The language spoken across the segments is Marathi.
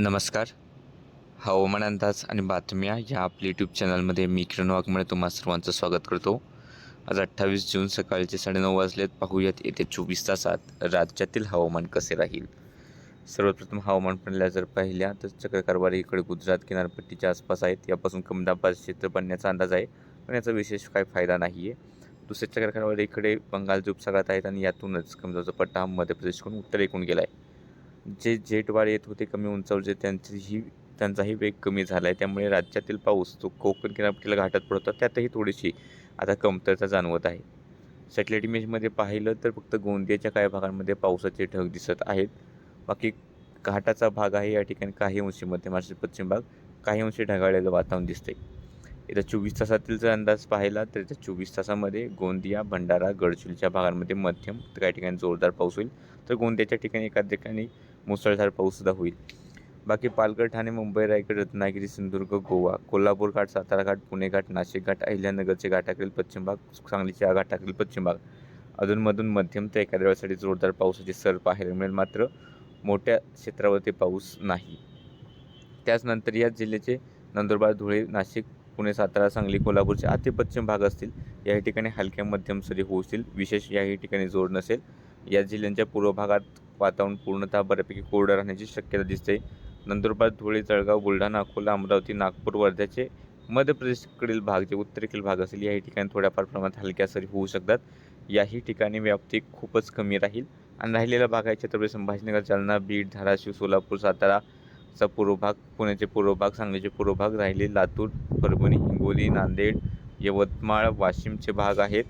नमस्कार. हवामान अंदाज आणि बातम्या या आपल्या यूट्यूब चॅनलमध्ये मी किरण वाघमळे तुम्हा सर्वांचं स्वागत करतो. आज अठ्ठावीस जून सकाळचे साडेनऊ वाजलेत. पाहूयात येत्या चोवीस तासात राज्यातील हवामान कसे राहील? सर्वप्रथम हवामान प्रणाल्या जर पाहिल्या तर चक्रकारवारी इकडे गुजरात किनारपट्टीच्या आसपास आहेत. यापासून कमी दाबाचं क्षेत्र बनण्याचा अंदाज आहे पण याचा विशेष काय फायदा नाही आहे दुसऱ्या चक्रकारवारी इकडे बंगाल उपसागरात आहेत आणि यातूनच कमी दाबाचा पट्टा हा मध्य प्रदेशकडून ऐकून गेला आहे जे जेटवार येत होते कमी उंचावरचे त्यांचीही त्यांचाही वेग कमी झाला आहे त्यामुळे राज्यातील पाऊस जो कोकण किनारपट्टीला घाटात पडतो त्यातही थोडीशी आता कमतरता जाणवत आहे. सॅटेलाईट इमेजमध्ये पाहिलं तर फक्त गोंदियाच्या काही भागांमध्ये पावसाचे ढग दिसत आहेत. बाकी घाटाचा भाग आहे या ठिकाणी काही अंशी मध्य महाराष्ट्र पश्चिम भाग काही अंशी ढगाळलेलं वातावरण दिसतंय. येत्या चोवीस तासातील जर अंदाज पाहिला तर येत्या चोवीस तासामध्ये गोंदिया भंडारा गडचिरोलीच्या भागांमध्ये मध्यम तर काही ठिकाणी जोरदार पाऊस होईल. तर गोंदियाच्या ठिकाणी एका ठिकाणी मुसळधार पाऊससुद्धा होईल. बाकी पालघर ठाणे मुंबई रायगड रत्नागिरी सिंधुदुर्ग गोवा कोल्हापूर घाट सातारा घाट पुणे घाट नाशिक घाट अहिल्यानगरचे घाटाकडील पश्चिम भाग सांगलीच्या घाटाकडील पश्चिम भाग. अधूनमधून मध्यम तर एखाद्या वेळेसाठी जोरदार पावसाची सर पाहायला मिळेल. मात्र मोठ्या क्षेत्रावरती पाऊस नाही. त्याचनंतर याच जिल्ह्याचे नंदुरबार धुळे नाशिक पुणे सातारा सांगली कोल्हापूरचे अति पश्चिम भाग असतील. याही ठिकाणी हलक्या मध्यम सरी होतील. विशेष याही ठिकाणी जोर नसेल. या जिल्ह्यांच्या पूर्व भागात वातावरण पूर्णतः बऱ्यापैकी कोरडं राहण्याची शक्यता दिसते. नंदुरबार धुळे जळगाव बुलढाणा अकोला अमरावती नागपूर वर्ध्याचे मध्य प्रदेशकडील भाग जे उत्तरेकडील भाग असेल याही ठिकाणी थोड्याफार प्रमाणात हलक्या सरी होऊ शकतात. याही ठिकाणी व्याप्ती खूपच कमी राहील. आणि राहिलेला भाग आहे छत्रपती संभाजीनगर जालना बीड धाराशिव सोलापूर सातारा चा पूर्व भाग पुण्याचे पूर्व भाग सांगलीचे पूर्व भाग राहिले लातूर परभणी हिंगोली नांदेड यवतमाळ वाशिमचे भाग आहेत.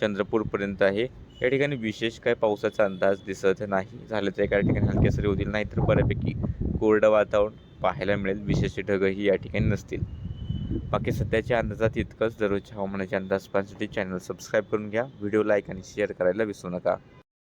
चंद्रपूरपर्यंत आहे. या ठिकाणी विशेष काय पावसाचा अंदाज दिसत नाही. झालं तर एका ठिकाणी हलके सरी होतील नाहीतर बऱ्यापैकी कोरडं वातावरण पाहायला मिळेल. विशेष ढगही या ठिकाणी नसतील. बाकी सध्याच्या अंदाजात इतकंच. दररोजच्या हवामानाचे अंदाज पाहण्यासाठी चॅनल सबस्क्राईब करून घ्या. व्हिडिओ लाईक आणि शेअर करायला विसरू नका.